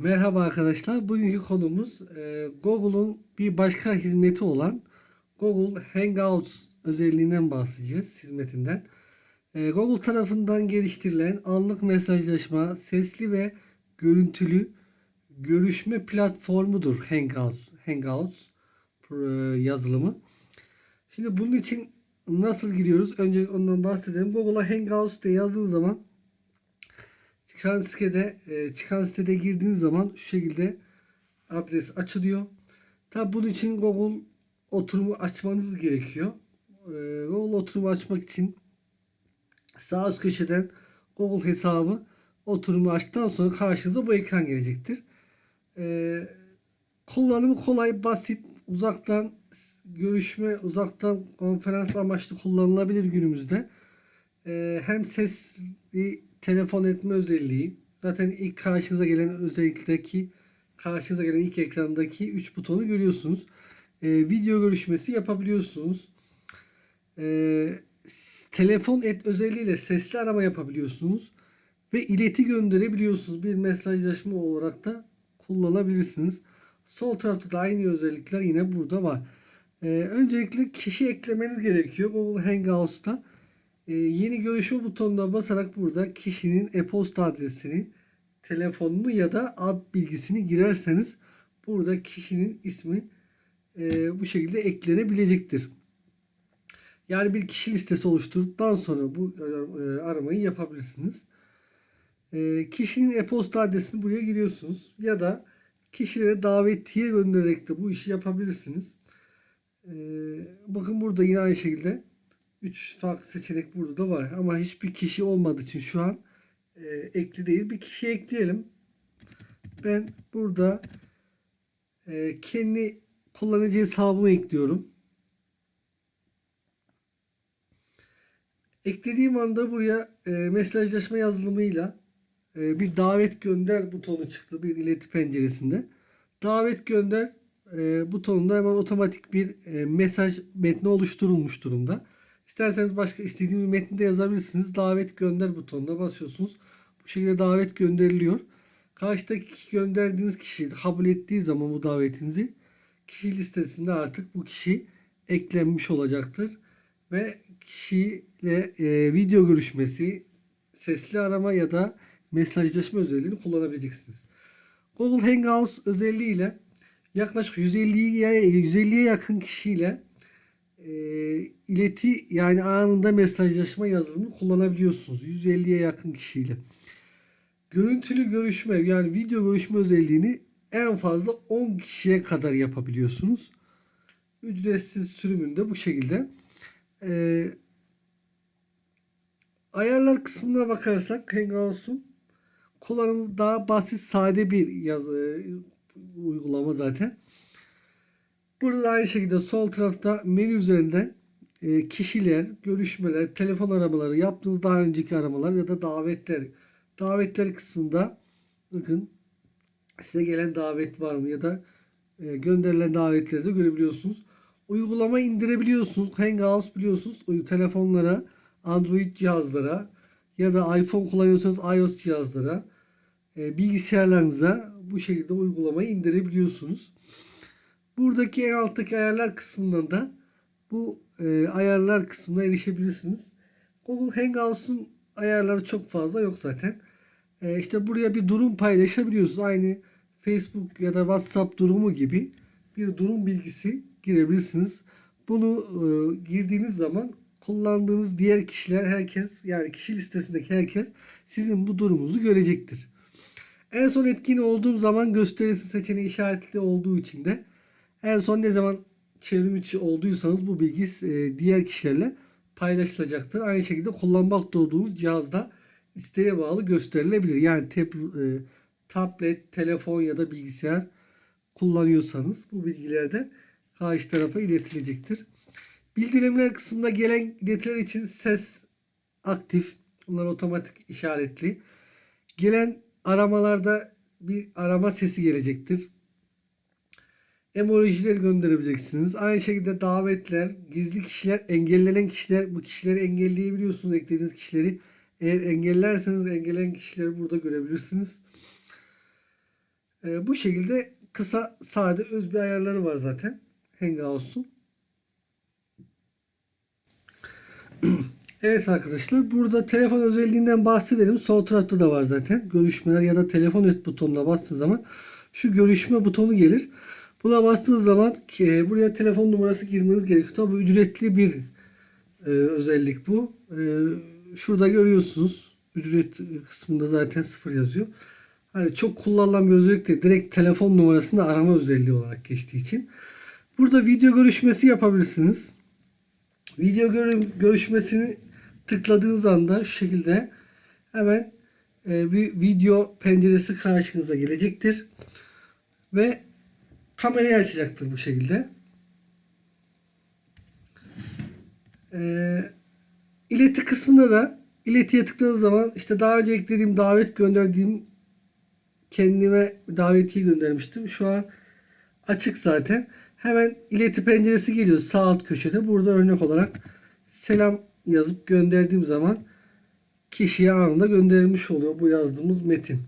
Merhaba arkadaşlar. Bugünkü konumuz e, Google'un bir başka hizmeti olan Google Hangouts özelliğinden bahsedeceğiz hizmetinden. E, Google tarafından geliştirilen anlık mesajlaşma, sesli ve görüntülü görüşme platformudur Hangouts. Hangouts e, yazılımı. Şimdi bunun için nasıl giriyoruz? Önce ondan bahsedelim. Google'a Hangouts diye yazdığın zaman çıkan sitede e, çıkan sitede girdiğiniz zaman şu şekilde adres açılıyor. Tabi bunun için Google oturumu açmanız gerekiyor. E, Google oturumu açmak için sağ üst köşeden Google hesabı oturumu açtıktan sonra karşınıza bu ekran gelecektir. E, kullanımı kolay, basit, uzaktan görüşme, uzaktan konferans amaçlı kullanılabilir günümüzde. E, hem sesli telefon etme özelliği. Zaten ilk karşınıza gelen özellikteki karşınıza gelen ilk ekrandaki 3 butonu görüyorsunuz. E, video görüşmesi yapabiliyorsunuz. E, telefon et özelliğiyle sesli arama yapabiliyorsunuz. Ve ileti gönderebiliyorsunuz. Bir mesajlaşma olarak da kullanabilirsiniz. Sol tarafta da aynı özellikler yine burada var. E, öncelikle kişi eklemeniz gerekiyor. Google Hangouts'ta. Ee, yeni görüşme butonuna basarak burada kişinin e-posta adresini, telefonunu ya da ad bilgisini girerseniz burada kişinin ismi e, bu şekilde eklenebilecektir. Yani bir kişi listesi oluşturduktan sonra bu e, aramayı yapabilirsiniz. E, kişinin e-posta adresini buraya giriyorsunuz ya da kişilere davetiye göndererek de bu işi yapabilirsiniz. Bakın burada yine aynı şekilde 3 farklı seçenek burada da var. Ama hiçbir kişi olmadığı için şu an e, ekli değil. Bir kişi ekleyelim. Ben burada e, kendi kullanıcı hesabımı ekliyorum. Eklediğim anda buraya e, mesajlaşma yazılımıyla e, bir davet gönder butonu çıktı bir ileti penceresinde. Davet gönder e, butonunda hemen otomatik bir e, mesaj metni oluşturulmuş durumda. İsterseniz başka istediğiniz bir metni de yazabilirsiniz. Davet gönder butonuna basıyorsunuz. Bu şekilde davet gönderiliyor. Karşıdaki gönderdiğiniz kişi kabul ettiği zaman bu davetinizi kişi listesinde artık bu kişi eklenmiş olacaktır. Ve kişiyle e, video görüşmesi, sesli arama ya da mesajlaşma özelliğini kullanabileceksiniz. Google Hangouts özelliğiyle yaklaşık 150'ye 150'ye yakın kişiyle e, ileti yani anında mesajlaşma yazılımı kullanabiliyorsunuz. 150'ye yakın kişiyle. Görüntülü görüşme yani video görüşme özelliğini en fazla 10 kişiye kadar yapabiliyorsunuz. Ücretsiz sürümünde bu şekilde. E, ayarlar kısmına bakarsak Hangouts'un kullanımı daha basit sade bir yaz, e, uygulama zaten. Burada aynı şekilde sol tarafta menü üzerinden e, kişiler, görüşmeler, telefon aramaları, yaptığınız daha önceki aramalar ya da davetler. Davetler kısmında bakın size gelen davet var mı ya da e, gönderilen davetleri de görebiliyorsunuz. Uygulama indirebiliyorsunuz. Hangouts biliyorsunuz telefonlara, Android cihazlara ya da iPhone kullanıyorsanız iOS cihazlara, e, bilgisayarlarınıza bu şekilde uygulamayı indirebiliyorsunuz. Buradaki en alttaki ayarlar kısmından da bu e, ayarlar kısmına erişebilirsiniz. Google Hangouts'un ayarları çok fazla yok zaten. E, işte buraya bir durum paylaşabiliyorsunuz. Aynı Facebook ya da WhatsApp durumu gibi bir durum bilgisi girebilirsiniz. Bunu e, girdiğiniz zaman kullandığınız diğer kişiler herkes yani kişi listesindeki herkes sizin bu durumunuzu görecektir. En son etkin olduğum zaman gösterisi seçeneği işaretli olduğu için de en son ne zaman çevrim içi olduysanız bu bilgi e, diğer kişilerle paylaşılacaktır. Aynı şekilde kullanmakta olduğunuz cihazda isteğe bağlı gösterilebilir. Yani tep, e, tablet, telefon ya da bilgisayar kullanıyorsanız bu bilgiler de karşı tarafa iletilecektir. Bildirimler kısmında gelen iletiler için ses aktif. Bunlar otomatik işaretli. Gelen aramalarda bir arama sesi gelecektir emojiler gönderebileceksiniz. Aynı şekilde davetler, gizli kişiler, engellenen kişiler, bu kişileri engelleyebiliyorsunuz eklediğiniz kişileri. Eğer engellerseniz engellenen kişileri burada görebilirsiniz. E, bu şekilde kısa, sade, öz bir ayarları var zaten Hangouts'un. Evet arkadaşlar burada telefon özelliğinden bahsedelim. Sol tarafta da var zaten. Görüşmeler ya da telefon et butonuna bastığı zaman şu görüşme butonu gelir. Buna bastığınız zaman e, buraya telefon numarası girmeniz gerekiyor. Tabi ücretli bir e, özellik bu. E, şurada görüyorsunuz. Ücret kısmında zaten sıfır yazıyor. Hani çok kullanılan bir özellik de direkt telefon numarasını arama özelliği olarak geçtiği için. Burada video görüşmesi yapabilirsiniz. Video görü- görüşmesini tıkladığınız anda şu şekilde hemen e, bir video penceresi karşınıza gelecektir. Ve kamerayı açacaktır bu şekilde. E, ileti kısmında da iletiye tıkladığınız zaman işte daha önce eklediğim davet gönderdiğim kendime davetiye göndermiştim. Şu an açık zaten. Hemen ileti penceresi geliyor sağ alt köşede. Burada örnek olarak selam yazıp gönderdiğim zaman kişiye anında gönderilmiş oluyor bu yazdığımız metin.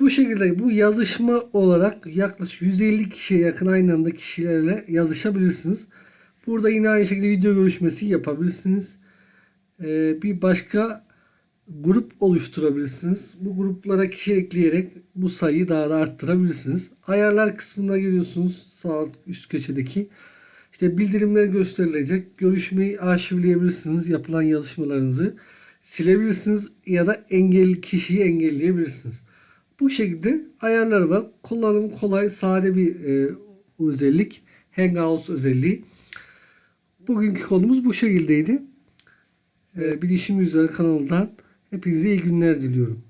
Bu şekilde bu yazışma olarak yaklaşık 150 kişiye yakın aynı anda kişilerle yazışabilirsiniz. Burada yine aynı şekilde video görüşmesi yapabilirsiniz. Ee, bir başka grup oluşturabilirsiniz. Bu gruplara kişi ekleyerek bu sayıyı daha da arttırabilirsiniz. Ayarlar kısmına giriyorsunuz sağ üst köşedeki. İşte bildirimler gösterilecek. Görüşmeyi arşivleyebilirsiniz. Yapılan yazışmalarınızı silebilirsiniz ya da engelli kişiyi engelleyebilirsiniz. Bu şekilde ayarları var. Kullanımı kolay, sade bir e, özellik. Hangouts özelliği. Bugünkü konumuz bu şekildeydi. E, Bilişim Yüzleri kanalından hepinize iyi günler diliyorum.